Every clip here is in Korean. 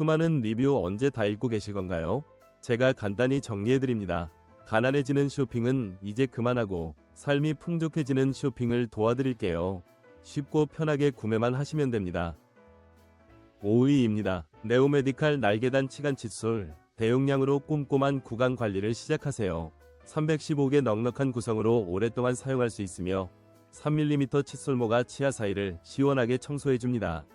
수많은 리뷰 언제 다 읽고 계실 건가요? 제가 간단히 정리해드립니다. 가난해지는 쇼핑은 이제 그만하고 삶이 풍족해지는 쇼핑을 도와드릴게요. 쉽고 편하게 구매만 하시면 됩니다. 5위입니다. 네오메디칼 날개단 치간 칫솔 대용량으로 꼼꼼한 구강 관리를 시작하세요. 315개 넉넉한 구성으로 오랫동안 사용할 수 있으며 3mm 칫솔모가 치아 사이를 시원하게 청소해줍니다.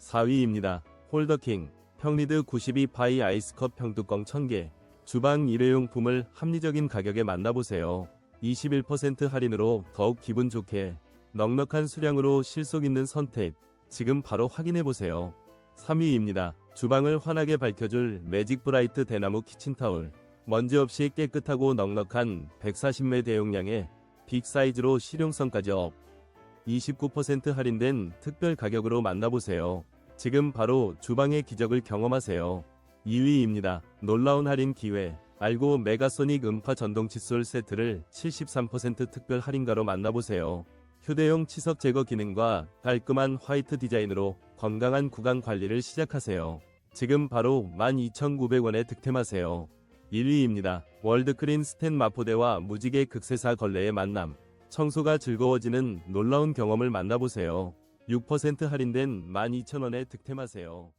4위입니다. 홀더킹 평리드 92 파이 아이스컵 평뚜껑 1000개 주방 일회용품을 합리적인 가격에 만나보세요. 21% 할인으로 더욱 기분 좋게 넉넉한 수량으로 실속 있는 선택 지금 바로 확인해보세요. 3위입니다. 주방을 환하게 밝혀줄 매직 브라이트 대나무 키친타올 먼지 없이 깨끗하고 넉넉한 140매 대용량의 빅 사이즈로 실용성까지 업. 29% 할인된 특별 가격으로 만나보세요. 지금 바로 주방의 기적을 경험하세요. 2위입니다. 놀라운 할인 기회. 알고 메가소닉 음파 전동 칫솔 세트를 73% 특별 할인가로 만나보세요. 휴대용 치석 제거 기능과 깔끔한 화이트 디자인으로 건강한 구강 관리를 시작하세요. 지금 바로 12,900원에 득템하세요. 1위입니다. 월드크린 스텐 마포대와 무지개 극세사 걸레의 만남. 청소가 즐거워지는 놀라운 경험을 만나보세요. 6% 할인된 12,000원에 득템하세요.